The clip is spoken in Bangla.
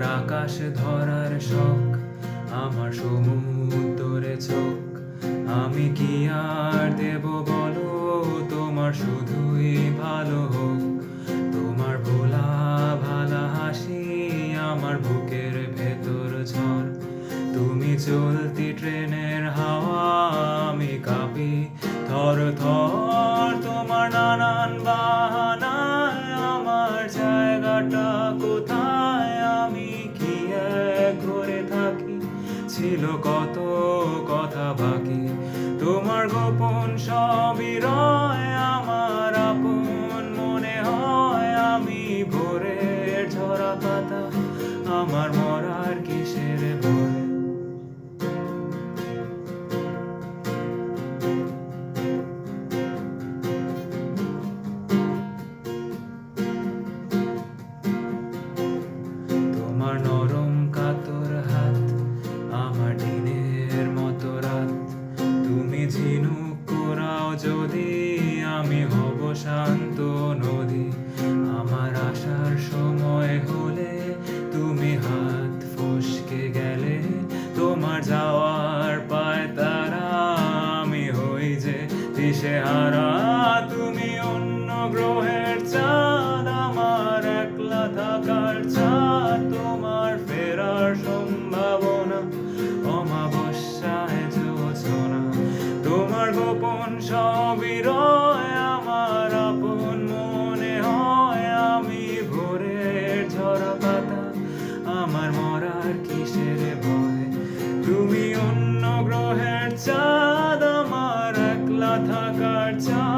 আকাশ ধরার শখ, আমার সমুদ্রে চোখ। আমি কি আর দেব বলো? তোমার শুধুই ভালো হোক। তোমার ভোলা ভালা হাসি আমার বুকের ভেতর ঝড়। তুমি চলতি ট্রেনের হাওয়া আমি কাঁপি থর থর। ছিল কত কথা বাকি। তোমার গোপন সবই রয়, আমার আপন মনে হয় আমি ভোরের ঝরা পাতা। আমার তোরাও যদি আমি হব শান্ত নদী, আমার আসার সময় হলে তুমি হাত ফসকে গেলে, তোমার যাওয়ার পায় তারা আমি হই যে দিশে হারা আমার গোপন সবই আমার আপন মনে হয় আমি ভোরের ঝরা পাতা আমার মরার কিসের ভয়? তুমি অন্য গ্রহের চাঁদ, আমার একলা থাকার চাঁদ।